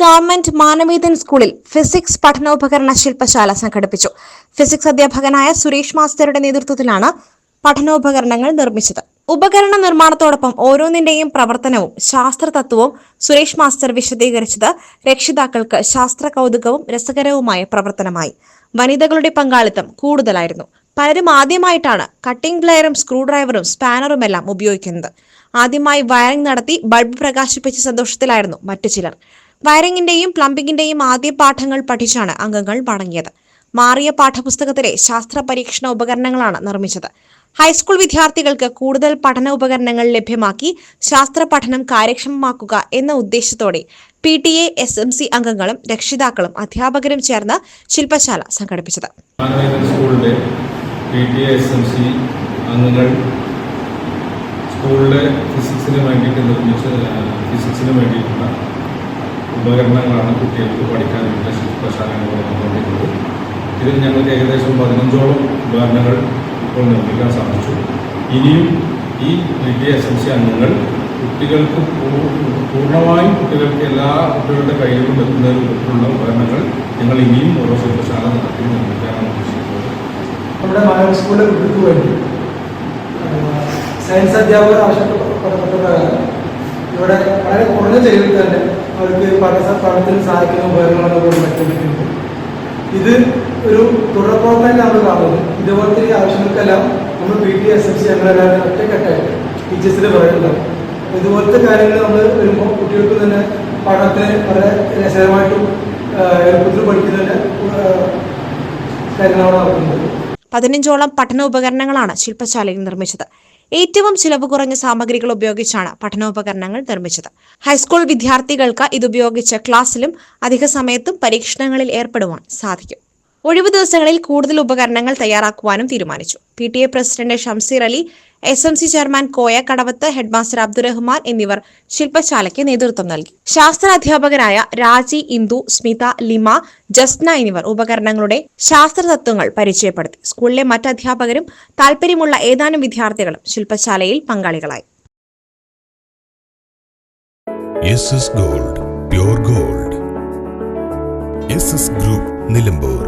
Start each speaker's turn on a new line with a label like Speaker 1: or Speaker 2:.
Speaker 1: Government Manavedan സ്കൂളിൽ physics പഠനോപകരണ ശില്പശാല സംഘടിപ്പിച്ചു. ഫിസിക്സ് അധ്യാപകനായ സുരേഷ് മാസ്റ്ററുടെ നേതൃത്വത്തിലാണ് പഠനോപകരണങ്ങൾ നിർമ്മിച്ചത്. ഉപകരണ നിർമ്മാണത്തോടൊപ്പം ഓരോന്നിന്റെയും പ്രവർത്തനവും ശാസ്ത്രതത്വവും സുരേഷ് മാസ്റ്റർ വിശദീകരിച്ചത് രക്ഷിതാക്കൾക്ക് ശാസ്ത്ര കൗതുകവും രസകരവുമായ പ്രവർത്തനമായി. വനിതകളുടെ പങ്കാളിത്തം കൂടുതലായിരുന്നു. പലരും ആദ്യമായിട്ടാണ് കട്ടിംഗ് പ്ലെയറും സ്ക്രൂഡ്രൈവറും സ്പാനറുമെല്ലാം ഉപയോഗിക്കുന്നത്. ആദ്യമായി വയറിംഗ് നടത്തി ബൾബ് പ്രകാശിപ്പിച്ച സന്തോഷത്തിലായിരുന്നു മറ്റു ചിലർ. വയറിംഗിന്റെയും പ്ലംബിംഗിന്റെയും ആദ്യ പാഠങ്ങൾ പഠിച്ചാണ് അംഗങ്ങൾ മടങ്ങിയത്. മാറിയ പാഠപുസ്തകത്തിലെ ശാസ്ത്ര പരീക്ഷണ ഉപകരണങ്ങളാണ് നിർമ്മിച്ചത്. ഹൈസ്കൂൾ വിദ്യാർത്ഥികൾക്ക് കൂടുതൽ പഠന ഉപകരണങ്ങൾ ലഭ്യമാക്കി ശാസ്ത്ര പഠനം കാര്യക്ഷമമാക്കുക എന്ന ഉദ്ദേശത്തോടെ P T A S M C അംഗങ്ങളും രക്ഷിതാക്കളും അധ്യാപകരും ചേർന്ന് ശില്പശാല സംഘടിപ്പിച്ചത്.
Speaker 2: സ്കൂളിലെ ഫിസിക്സിന് വേണ്ടിയിട്ട് നിർമ്മിച്ച ഫിസിക്സിന് വേണ്ടിയിട്ടുള്ള ഉപകരണങ്ങളാണ് കുട്ടികൾക്ക് പഠിക്കാൻ വേണ്ട ശില്പശാലകൾ നടന്നുകൊണ്ടിരിക്കുന്നത് ഇതിൽ ഞങ്ങൾക്ക് ഏകദേശം പതിനഞ്ചോളം ഉപകരണങ്ങൾ ഇപ്പോൾ നിർമ്മിക്കാൻ സാധിച്ചു. ഇനിയും ഈ ടി എസ് എം സി അംഗങ്ങൾ കുട്ടികൾക്ക് പൂർണമായും കുട്ടികൾക്ക് എല്ലാ കുട്ടികളുടെ കയ്യിലും എത്തുന്ന രൂപത്തിലുള്ള ഉപകരണങ്ങൾ ഞങ്ങൾ ഇനിയും ഓരോ ശില്പശാല നടത്തി നിർമ്മിക്കാനാണ് ഉദ്ദേശിക്കുന്നത്.
Speaker 3: നമ്മുടെ മാനവ സയൻസ് അധ്യാപകർ ആവശ്യപ്പെട്ട ഇവിടെ വളരെ കുറഞ്ഞ ചെലവിൽ തന്നെ അവർക്ക് പഠന പഠനത്തിന് സാധിക്കുന്ന ഉപകരണങ്ങൾ നമ്മൾ മറ്റുണ്ട് ഇത്. ഒരു തുടർ പ്രവർത്തനം നമ്മൾ കാണുന്നത് ഇതുപോലത്തെ ഈ ആവശ്യങ്ങൾക്കെല്ലാം നമ്മൾ P T S F C ഞങ്ങളെല്ലാവരും ഒറ്റക്കെട്ടായിട്ട് ടീച്ചേഴ്സിന് പറയുന്നുണ്ടാവും ഇതുപോലത്തെ കാര്യങ്ങൾ നമ്മൾ വരുമ്പോൾ കുട്ടികൾക്ക് തന്നെ പഠനത്തിന് വളരെ രസകരമായിട്ടും എളുപ്പത്തിൽ പഠിക്കുന്നതിന് കാര്യങ്ങളാണ് നടക്കുന്നത്.
Speaker 1: പതിനഞ്ചോളം പഠന ഉപകരണങ്ങളാണ് ശില്പശാലയിൽ നിർമ്മിച്ചത്. ഏറ്റവും ചിലവ് കുറഞ്ഞ സാമഗ്രികൾ ഉപയോഗിച്ചാണ് പഠനോപകരണങ്ങൾ നിർമ്മിച്ചത്. ഹൈസ്കൂൾ വിദ്യാർത്ഥികൾക്ക് ഇതുപയോഗിച്ച് ക്ലാസ്സിലും അധിക സമയത്തും പരീക്ഷണങ്ങളിൽ ഏർപ്പെടുവാൻ സാധിക്കും. ഒഴിവു ദിവസങ്ങളിൽ കൂടുതൽ ഉപകരണങ്ങൾ തയ്യാറാക്കുവാനും തീരുമാനിച്ചു. P T A president Shamseer Ali S M C chairman Koya Kadavath headmaster Abdurahman എന്നിവർ ശില്പശാലയ്ക്ക് നേതൃത്വം നൽകി. ശാസ്ത്ര അധ്യാപകരായ രാജി ഇന്ദു സ്മിത ലിമ ജസ്ന എന്നിവർ ഉപകരണങ്ങളുടെ ശാസ്ത്രതത്വങ്ങൾ പരിചയപ്പെടുത്തി. സ്കൂളിലെ മറ്റ് അധ്യാപകരും താൽപര്യമുള്ള ഏതാനും വിദ്യാർത്ഥികളും ശില്പശാലയിൽ പങ്കാളികളായി.
Speaker 4: Gold gold group Nilambur